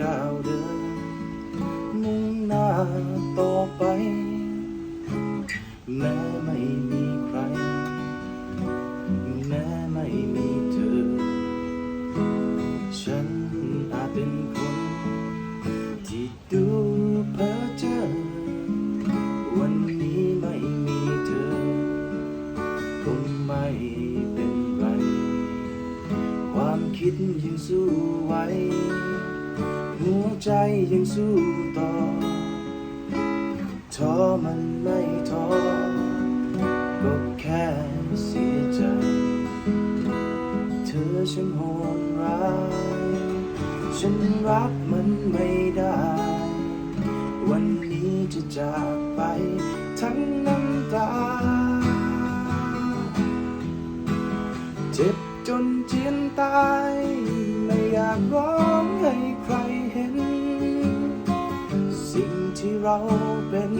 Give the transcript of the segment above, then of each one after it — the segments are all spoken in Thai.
ก้าวเดิน มุ่งหน้าต่อไป แม้ไม่มีใคร แม้ไม่มีเธอ ฉันอาจเป็นคน ที่ดูเพ้อเจ้อวันนี้ไม่มีเธอคงไม่เป็นไร ความคิดยังสู้ไว้ หัวใจยังสู้ต่อท้อมันไม่ท้อก็แค่เสียใจ เธอฉันโหดร้ายฉันรับมันไม่ได้ วันนี้จะจากไปทั้งน้ำตา เจ็บ จนเจียนตาย ไม่อยากร้องให้ใครเห็น สิ่งที่เราเป็น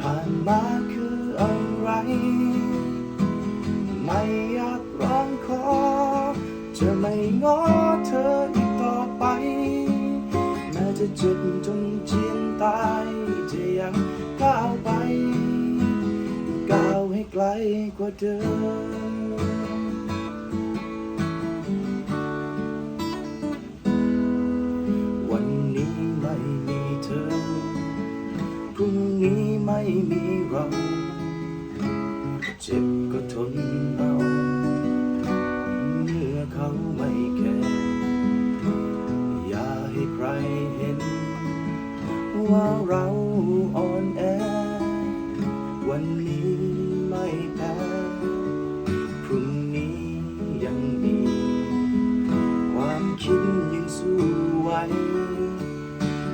ผ่านมาคืออะไร ไม่อยากร้องขอ จะไม่ง้อเธออีกต่อไป แม้จะเจ็บจนเจียนตาย จะยังก้าวไป ก้าวให้ไกลกว่าเดิม ไม่มีเรา เจ็บก็ทนเอา เมื่อเขาไม่แคร์อย่าให้ใครเห็น ว่าเราอ่อนแอ วันนี้ไม่แพ้พรุ่งนี้ยังมี ความคิดยังสู้ไว้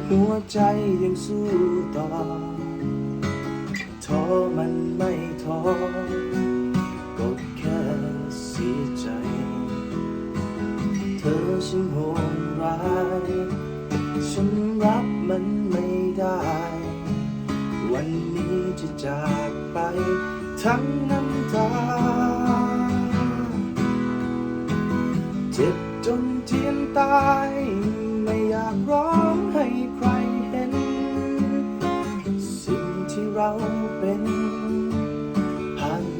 หัวใจยังสู้ต่อ ท้อมันไม่ท้อก็แค่เสียใจ เธอฉันโหดร้ายฉันรับมันไม่ได้ วันนี้จะจากไปทั้งน้ำตาเจ็บจนเจียนตาย ไม่อยากร้องให้ใครเห็น สิ่งที่เรา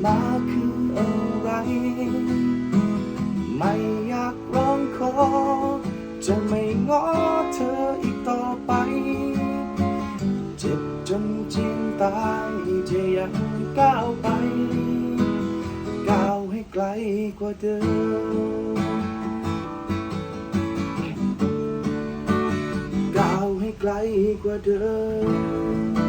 มาคืออะไร ไม่อยากร้องขอ จะไม่ง้อเธออีกต่อไป เจ็บจนเจียนตายจะยังก้าวไป ก้าวให้ไกลกว่าเดิม ก้าวให้ไกลกว่าเดิม